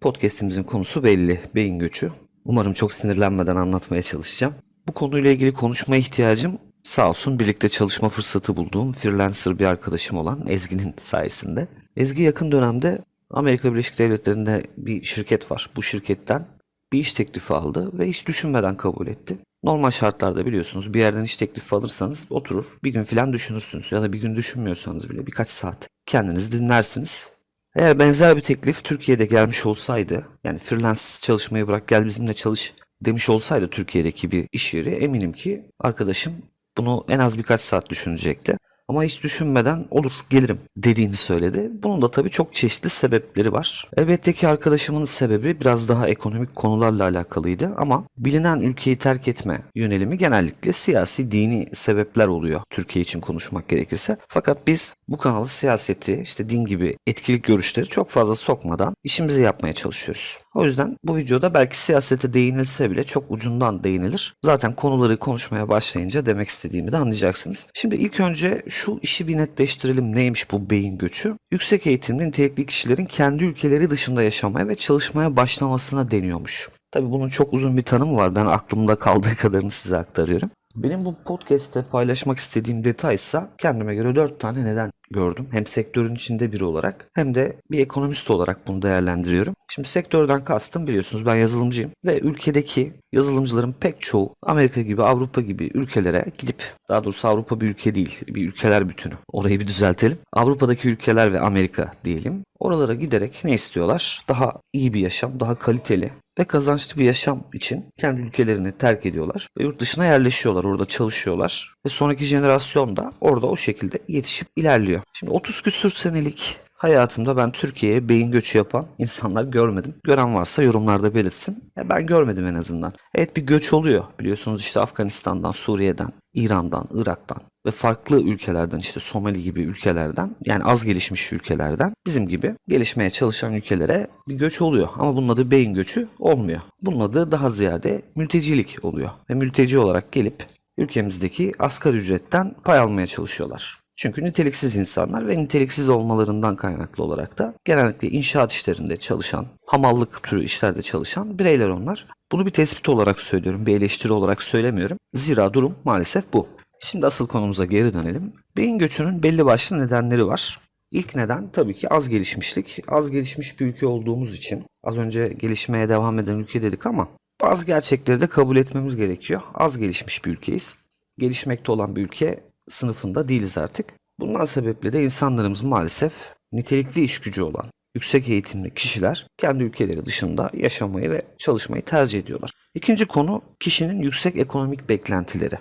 Podcast'imizin konusu belli. Beyin göçü. Umarım çok sinirlenmeden anlatmaya çalışacağım. Bu konuyla ilgili konuşmaya ihtiyacım sağ olsun birlikte çalışma fırsatı bulduğum freelancer bir arkadaşım olan Ezgi'nin sayesinde. Ezgi yakın dönemde Amerika Birleşik Devletleri'nde bir şirket var. Bu şirketten bir iş teklifi aldı ve hiç düşünmeden kabul etti. Normal şartlarda biliyorsunuz bir yerden iş teklifi alırsanız oturur bir gün filan düşünürsünüz ya da bir gün düşünmüyorsanız bile birkaç saat kendiniz dinlersiniz. Eğer benzer bir teklif Türkiye'de gelmiş olsaydı yani freelance çalışmayı bırak gel bizimle çalış demiş olsaydı Türkiye'deki bir iş yeri eminim ki arkadaşım bunu en az birkaç saat düşünecekti. Ama hiç düşünmeden olur gelirim dediğini söyledi. Bunun da tabii çok çeşitli sebepleri var. Elbette ki arkadaşımın sebebi biraz daha ekonomik konularla alakalıydı ama bilinen ülkeyi terk etme yönelimi genellikle siyasi dini sebepler oluyor Türkiye için konuşmak gerekirse. Fakat biz bu kanalı siyaseti işte din gibi etkili görüşleri çok fazla sokmadan işimizi yapmaya çalışıyoruz. O yüzden bu videoda belki siyasete değinilse bile çok ucundan değinilir. Zaten konuları konuşmaya başlayınca demek istediğimi de anlayacaksınız. Şimdi ilk önce şu işi bir netleştirelim. Neymiş bu beyin göçü? Yüksek eğitimli nitelikli kişilerin kendi ülkeleri dışında yaşamaya ve çalışmaya başlamasına deniyormuş. Tabii bunun çok uzun bir tanımı var. Ben aklımda kaldığı kadarını size aktarıyorum. Benim bu podcast'te paylaşmak istediğim detaysa kendime göre 4 tane neden gördüm. Hem sektörün içinde biri olarak hem de bir ekonomist olarak bunu değerlendiriyorum. Şimdi sektörden kastım biliyorsunuz ben yazılımcıyım ve ülkedeki yazılımcıların pek çoğu Amerika gibi Avrupa gibi ülkelere gidip daha doğrusu Avrupa bir ülke değil bir ülkeler bütünü orayı bir düzeltelim. Avrupa'daki ülkeler ve Amerika diyelim oralara giderek ne istiyorlar? Daha iyi bir yaşam, daha kaliteli ve kazançlı bir yaşam için kendi ülkelerini terk ediyorlar ve yurt dışına yerleşiyorlar. Orada çalışıyorlar ve sonraki jenerasyon da orada o şekilde yetişip ilerliyor. Şimdi 30 küsür senelik hayatımda ben Türkiye'ye beyin göçü yapan insanlar görmedim. Gören varsa yorumlarda belirtsin. Ya ben görmedim en azından. Evet bir göç oluyor. Biliyorsunuz işte Afganistan'dan, Suriye'den, İran'dan, Irak'tan ve farklı ülkelerden işte Somali gibi ülkelerden yani az gelişmiş ülkelerden bizim gibi gelişmeye çalışan ülkelere bir göç oluyor. Ama bunun adı beyin göçü olmuyor. Bunun adı daha ziyade mültecilik oluyor. Ve mülteci olarak gelip ülkemizdeki asgari ücretten pay almaya çalışıyorlar. Çünkü niteliksiz insanlar ve niteliksiz olmalarından kaynaklı olarak da genellikle inşaat işlerinde çalışan, hamallık türü işlerde çalışan bireyler onlar. Bunu bir tespit olarak söylüyorum, bir eleştiri olarak söylemiyorum. Zira durum maalesef bu. Şimdi asıl konumuza geri dönelim. Beyin göçünün belli başlı nedenleri var. İlk neden tabii ki az gelişmişlik. Az gelişmiş bir ülke olduğumuz için az önce gelişmeye devam eden ülke dedik ama bazı gerçekleri de kabul etmemiz gerekiyor. Az gelişmiş bir ülkeyiz. Gelişmekte olan bir ülke sınıfında değiliz artık. Bundan sebeple de insanlarımız maalesef nitelikli iş gücü olan yüksek eğitimli kişiler kendi ülkeleri dışında yaşamayı ve çalışmayı tercih ediyorlar. İkinci konu kişinin yüksek ekonomik beklentileri.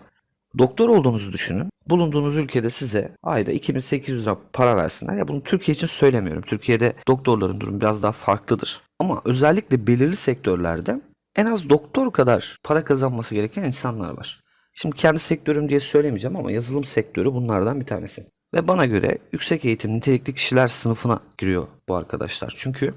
Doktor olduğunuzu düşünün. Bulunduğunuz ülkede size ayda 2800 lira para versinler. Ya bunu Türkiye için söylemiyorum. Türkiye'de doktorların durumu biraz daha farklıdır. Ama özellikle belirli sektörlerde en az doktor kadar para kazanması gereken insanlar var. Şimdi kendi sektörüm diye söylemeyeceğim ama yazılım sektörü bunlardan bir tanesi. Ve bana göre yüksek eğitim nitelikli kişiler sınıfına giriyor bu arkadaşlar. Çünkü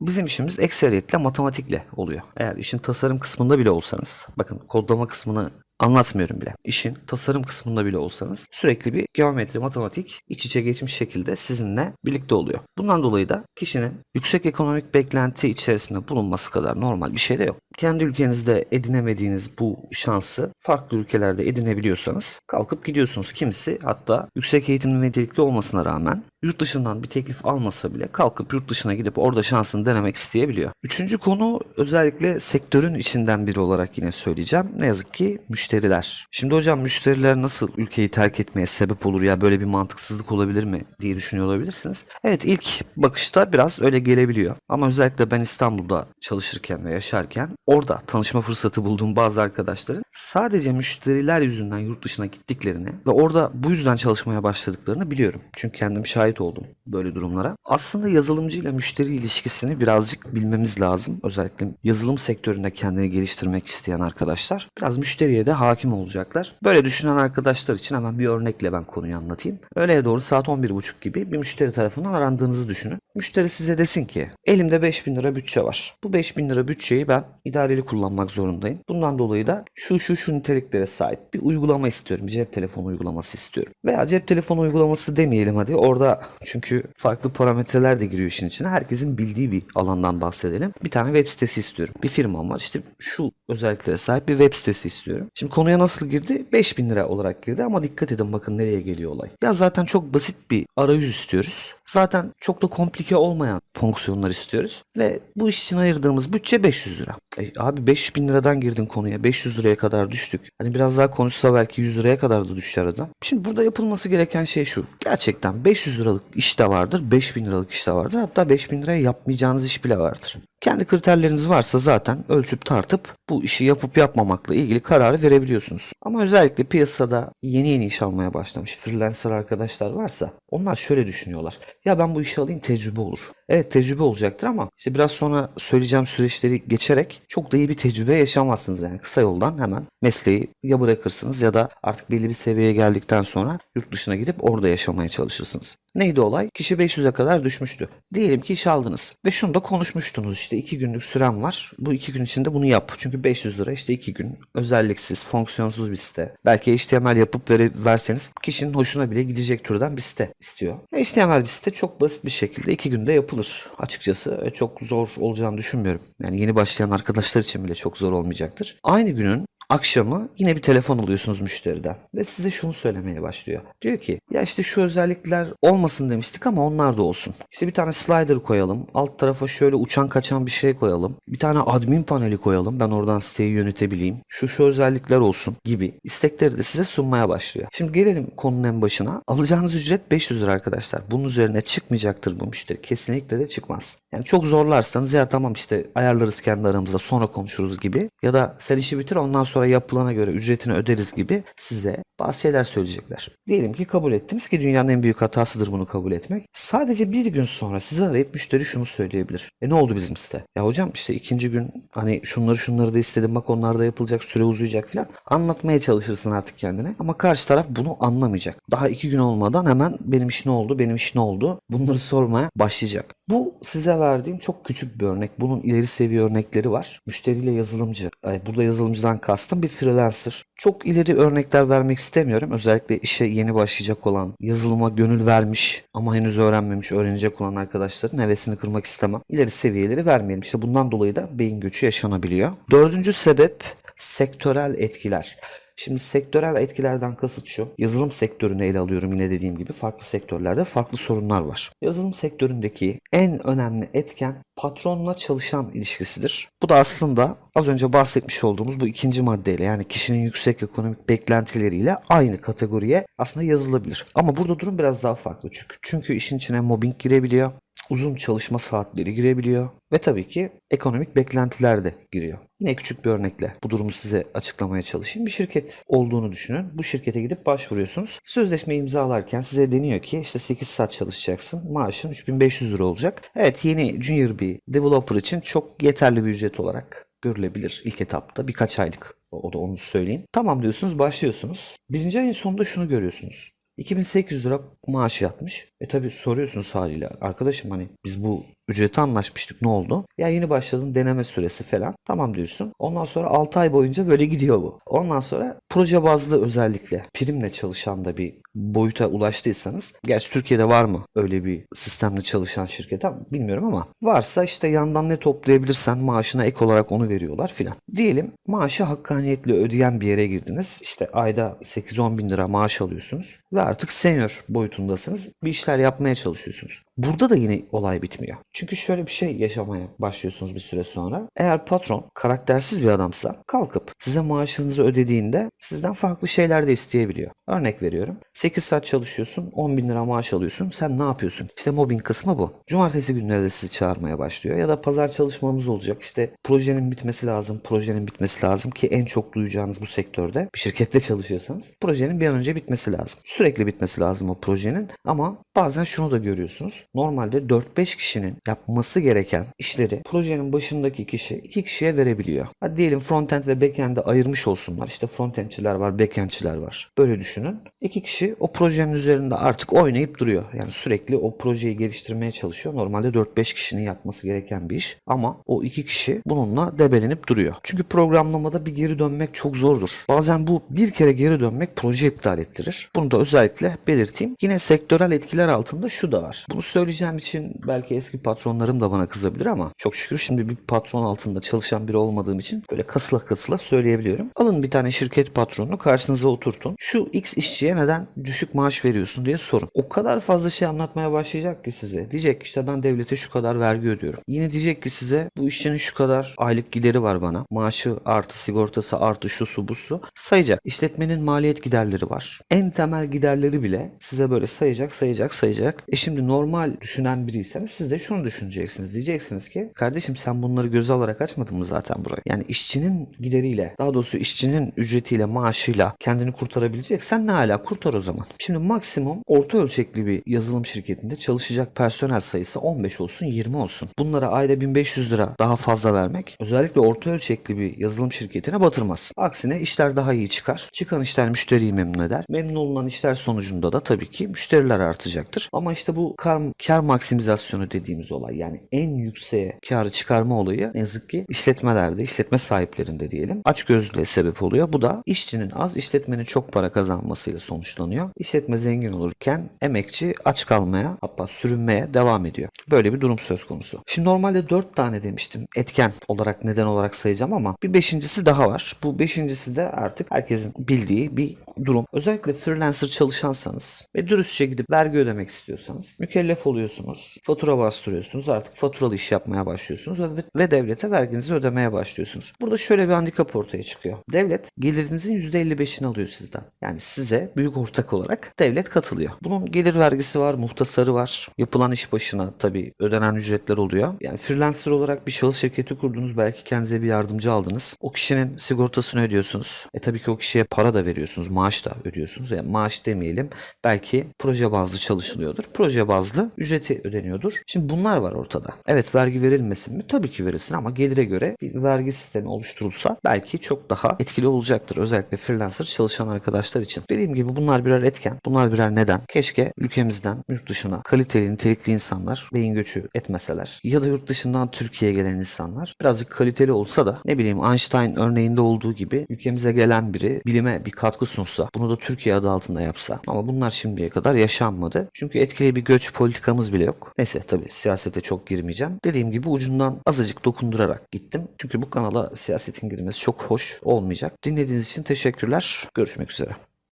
bizim işimiz ekseriyetle matematikle oluyor. Eğer işin tasarım kısmında bile olsanız, bakın kodlama kısmını anlatmıyorum bile. İşin tasarım kısmında bile olsanız sürekli bir geometri, matematik iç içe geçmiş şekilde sizinle birlikte oluyor. Bundan dolayı da kişinin yüksek ekonomik beklenti içerisinde bulunması kadar normal bir şey de yok. Kendi ülkenizde edinemediğiniz bu şansı farklı ülkelerde edinebiliyorsanız kalkıp gidiyorsunuz. Kimisi hatta yüksek eğitimli nitelikli olmasına rağmen yurt dışından bir teklif almasa bile kalkıp yurt dışına gidip orada şansını denemek isteyebiliyor. Üçüncü konu özellikle sektörün içinden biri olarak yine söyleyeceğim. Ne yazık ki müşteriler. Şimdi hocam müşteriler nasıl ülkeyi terk etmeye sebep olur ya böyle bir mantıksızlık olabilir mi diye düşünüyor olabilirsiniz. Evet ilk bakışta biraz öyle gelebiliyor. Ama özellikle ben İstanbul'da çalışırken ve yaşarken orada tanışma fırsatı bulduğum bazı arkadaşların sadece müşteriler yüzünden yurt dışına gittiklerini ve orada bu yüzden çalışmaya başladıklarını biliyorum. Çünkü kendim şahit oldum böyle durumlara. Aslında yazılımcı ile müşteri ilişkisini birazcık bilmemiz lazım. Özellikle yazılım sektöründe kendini geliştirmek isteyen arkadaşlar biraz müşteriye de hakim olacaklar. Böyle düşünen arkadaşlar için hemen bir örnekle ben konuyu anlatayım. Öğleye doğru saat 11.30 gibi bir müşteri tarafından arandığınızı düşünün. Müşteri size desin ki elimde 5000 lira bütçe var. Bu 5000 lira bütçeyi ben idareli kullanmak zorundayım. Bundan dolayı da şu şu şu niteliklere sahip bir uygulama istiyorum. Bir cep telefonu uygulaması istiyorum. Veya cep telefonu uygulaması demeyelim hadi. Orada çünkü farklı parametreler de giriyor işin içine. Herkesin bildiği bir alandan bahsedelim. Bir tane web sitesi istiyorum. Bir firmam var. İşte şu özelliklere sahip bir web sitesi istiyorum. Şimdi konuya nasıl girdi? 5000 lira olarak girdi ama dikkat edin bakın nereye geliyor olay. Ya zaten çok basit bir arayüz istiyoruz. Zaten çok da komplike olmayan fonksiyonlar istiyoruz. Ve bu iş için ayırdığımız bütçe 500 lira. E, abi 5000 liradan girdin konuya. 500 liraya kadar düştük. Hani biraz daha konuşsa belki 100 liraya kadar da düşer adam. Şimdi burada yapılması gereken şey şu. Gerçekten 500 liralık iş de vardır. 5000 liralık iş de vardır. Hatta 5000 liraya yapmayacağınız iş bile vardır. Kendi kriterleriniz varsa zaten ölçüp tartıp bu işi yapıp yapmamakla ilgili kararı verebiliyorsunuz. Ama özellikle piyasada yeni yeni iş almaya başlamış freelancer arkadaşlar varsa onlar şöyle düşünüyorlar. Ya ben bu işi alayım tecrübe olur. Evet tecrübe olacaktır ama işte biraz sonra söyleyeceğim süreçleri geçerek çok da iyi bir tecrübe yaşamazsınız yani. Kısa yoldan hemen mesleği ya bırakırsınız ya da artık belli bir seviyeye geldikten sonra yurt dışına gidip orada yaşamaya çalışırsınız. Neydi olay? Kişi 500'e kadar düşmüştü. Diyelim ki iş aldınız ve şunu da konuşmuştunuz işte 2 günlük süren var. Bu 2 gün içinde bunu yap. Çünkü 500 lira işte 2 gün özelliksiz, fonksiyonsuz bir site. Belki HTML yapıp vere, verseniz kişinin hoşuna bile gidecek türden bir site istiyor. Ve HTML bir site çok basit bir şekilde 2 günde yapılır. Açıkçası e, çok zor olacağını düşünmüyorum. Yani yeni başlayan arkadaşlar için bile çok zor olmayacaktır. Aynı günün Akşamı yine bir telefon alıyorsunuz müşteriden ve size şunu söylemeye başlıyor. Diyor ki ya işte şu özellikler olmasın demiştik ama onlar da olsun. İşte bir tane slider koyalım. Alt tarafa şöyle uçan kaçan bir şey koyalım. Bir tane admin paneli koyalım. Ben oradan siteyi yönetebileyim. Şu şu özellikler olsun gibi istekleri de size sunmaya başlıyor. Şimdi gelelim konunun en başına. Alacağınız ücret 500 lira arkadaşlar. Bunun üzerine çıkmayacaktır bu müşteri. Kesinlikle de çıkmaz. Yani çok zorlarsanız ya tamam işte ayarlarız kendi aramızda sonra konuşuruz gibi ya da sen işi bitir ondan sonra yapılana göre ücretini öderiz gibi size bazı şeyler söyleyecekler. Diyelim ki kabul ettiniz ki dünyanın en büyük hatasıdır bunu kabul etmek. Sadece bir gün sonra size arayıp müşteri şunu söyleyebilir. E ne oldu bizim site? Ya hocam işte ikinci gün hani şunları şunları da istedim bak onlar da yapılacak süre uzayacak falan. Anlatmaya çalışırsın artık kendine. Ama karşı taraf bunu anlamayacak. Daha iki gün olmadan hemen benim iş ne oldu benim iş ne oldu bunları sormaya başlayacak. Bu size verdiğim çok küçük bir örnek. Bunun ileri seviye örnekleri var. Müşteriyle yazılımcı. Burada yazılımcıdan kastım bir freelancer. Çok ileri örnekler vermek istemiyorum. Özellikle işe yeni başlayacak olan, yazılıma gönül vermiş ama henüz öğrenmemiş, öğrenecek olan arkadaşların hevesini kırmak istemem. İleri seviyeleri vermeyelim. İşte bundan dolayı da beyin göçü yaşanabiliyor. Dördüncü sebep sektörel etkiler. Şimdi sektörel etkilerden kasıt şu. Yazılım sektörünü ele alıyorum yine dediğim gibi. Farklı sektörlerde farklı sorunlar var. Yazılım sektöründeki en önemli etken patronla çalışan ilişkisidir. Bu da aslında az önce bahsetmiş olduğumuz bu ikinci maddeyle yani kişinin yüksek ekonomik beklentileriyle aynı kategoriye aslında yazılabilir. Ama burada durum biraz daha farklı çünkü. Çünkü işin içine mobbing girebiliyor uzun çalışma saatleri girebiliyor ve tabii ki ekonomik beklentiler de giriyor. Yine küçük bir örnekle bu durumu size açıklamaya çalışayım. Bir şirket olduğunu düşünün. Bu şirkete gidip başvuruyorsunuz. Sözleşme imzalarken size deniyor ki işte 8 saat çalışacaksın. Maaşın 3500 lira olacak. Evet yeni junior bir developer için çok yeterli bir ücret olarak görülebilir ilk etapta birkaç aylık. O da onu söyleyeyim. Tamam diyorsunuz başlıyorsunuz. Birinci ayın sonunda şunu görüyorsunuz. 2800 lira maaş yatmış. E tabi soruyorsunuz haliyle. Arkadaşım hani biz bu ücreti anlaşmıştık ne oldu? Ya yeni başladın deneme süresi falan. Tamam diyorsun. Ondan sonra 6 ay boyunca böyle gidiyor bu. Ondan sonra proje bazlı özellikle primle çalışan da bir boyuta ulaştıysanız. Gerçi Türkiye'de var mı öyle bir sistemle çalışan şirket bilmiyorum ama varsa işte yandan ne toplayabilirsen maaşına ek olarak onu veriyorlar filan. Diyelim maaşı hakkaniyetle ödeyen bir yere girdiniz. İşte ayda 8-10 bin lira maaş alıyorsunuz ve artık senior boyutundasınız. Bir işler yapmaya çalışıyorsunuz. Burada da yine olay bitmiyor. Çünkü şöyle bir şey yaşamaya başlıyorsunuz bir süre sonra. Eğer patron karaktersiz bir adamsa kalkıp size maaşınızı ödediğinde sizden farklı şeyler de isteyebiliyor. Örnek veriyorum. 8 saat çalışıyorsun 10 bin lira maaş alıyorsun. Sen ne yapıyorsun? İşte mobbing kısmı bu. Cumartesi günleri de sizi çağırmaya başlıyor. Ya da pazar çalışmamız olacak. İşte projenin bitmesi lazım. Projenin bitmesi lazım ki en çok duyacağınız bu sektörde bir şirkette çalışıyorsanız projenin bir an önce bitmesi lazım. Sürekli bitmesi lazım o projenin ama bazen şunu da görüyorsunuz. Normalde 4-5 kişinin yapması gereken işleri projenin başındaki kişi 2 kişiye verebiliyor. Hadi diyelim frontend ve backend'e ayırmış olsunlar. İşte frontendçiler var, backendçiler var. Böyle düşünün. İki kişi o projenin üzerinde artık oynayıp duruyor. Yani sürekli o projeyi geliştirmeye çalışıyor. Normalde 4-5 kişinin yapması gereken bir iş. Ama o iki kişi bununla debelenip duruyor. Çünkü programlamada bir geri dönmek çok zordur. Bazen bu bir kere geri dönmek proje iptal ettirir. Bunu da özellikle belirteyim. Yine sektörel etkiler altında şu da var. Bunu söyleyeceğim için belki eski patronlarım da bana kızabilir ama çok şükür şimdi bir patron altında çalışan biri olmadığım için böyle kasıla kasıla söyleyebiliyorum. Alın bir tane şirket patronunu karşınıza oturtun. Şu X işçiye neden düşük maaş veriyorsun diye sorun. O kadar fazla şey anlatmaya başlayacak ki size. Diyecek işte ben devlete şu kadar vergi ödüyorum. Yine diyecek ki size bu işçinin şu kadar aylık gideri var bana. Maaşı artı sigortası artı şu su bu su. Sayacak. İşletmenin maliyet giderleri var. En temel giderleri bile size böyle sayacak sayacak sayacak. E şimdi normal düşünen biriyseniz siz de şunu düşüneceksiniz. Diyeceksiniz ki kardeşim sen bunları göze alarak açmadın mı zaten burayı? Yani işçinin gideriyle daha doğrusu işçinin ücretiyle maaşıyla kendini kurtarabileceksen ne hala kurtar o zaman. Şimdi maksimum orta ölçekli bir yazılım şirketinde çalışacak personel sayısı 15 olsun 20 olsun. Bunlara ayda 1500 lira daha fazla vermek özellikle orta ölçekli bir yazılım şirketine batırmaz. Aksine işler daha iyi çıkar. Çıkan işler müşteriyi memnun eder. Memnun olunan işler sonucunda da tabii ki müşteriler artacaktır. Ama işte bu kar, kar maksimizasyonu dediğimiz olay yani en yükseğe karı çıkarma olayı ne yazık ki işletmelerde, işletme sahiplerinde diyelim açgözlüğe sebep oluyor. Bu da işçinin az, işletmenin çok para kazanmasıyla sonuçlanıyor. İşletme zengin olurken emekçi aç kalmaya hatta sürünmeye devam ediyor. Böyle bir durum söz konusu. Şimdi normalde 4 tane demiştim etken olarak neden olarak sayacağım ama bir beşincisi daha var. Bu beşincisi de artık herkesin bildiği bir durum. Özellikle freelancer çalışansanız ve dürüstçe gidip vergi ödemek istiyorsanız mükellef oluyorsunuz. Fatura bastırıyorsunuz. Artık faturalı iş yapmaya başlıyorsunuz ve, ve devlete verginizi ödemeye başlıyorsunuz. Burada şöyle bir handikap ortaya çıkıyor. Devlet gelirinizin %55'ini alıyor sizden. Yani size büyük ortak olarak devlet katılıyor. Bunun gelir vergisi var, muhtasarı var. Yapılan iş başına tabii ödenen ücretler oluyor. Yani freelancer olarak bir şahıs şirketi kurdunuz. Belki kendinize bir yardımcı aldınız. O kişinin sigortasını ödüyorsunuz. E tabii ki o kişiye para da veriyorsunuz. Maaş da ödüyorsunuz. Yani maaş demeyelim. Belki proje bazlı çalışılıyordur. Proje bazlı ücreti ödeniyordur. Şimdi bunlar var ortada. Evet vergi verilmesin mi? Tabii ki verilsin ama gelire göre bir vergi sistemi oluşturulsa belki çok daha etkili olacaktır. Özellikle freelancer çalışan arkadaşlar için. Dediğim gibi bunlar birer etken. Bunlar birer neden. Keşke ülkemizden yurt dışına kaliteli, nitelikli insanlar beyin göçü etmeseler. Ya da yurt dışından Türkiye'ye gelen insanlar birazcık kaliteli olsa da ne bileyim Einstein örneğinde olduğu gibi ülkemize gelen biri bilime bir katkı sunsa bunu da Türkiye adı altında yapsa. Ama bunlar şimdiye kadar yaşanmadı. Çünkü etkili bir göç politikamız bile yok. Neyse tabii siyasete çok girmeyeceğim. Dediğim gibi ucundan azıcık dokundurarak gittim. Çünkü bu kanala siyasetin girmesi çok hoş olmayacak. Dinlediğiniz için teşekkürler. Görüşmek üzere.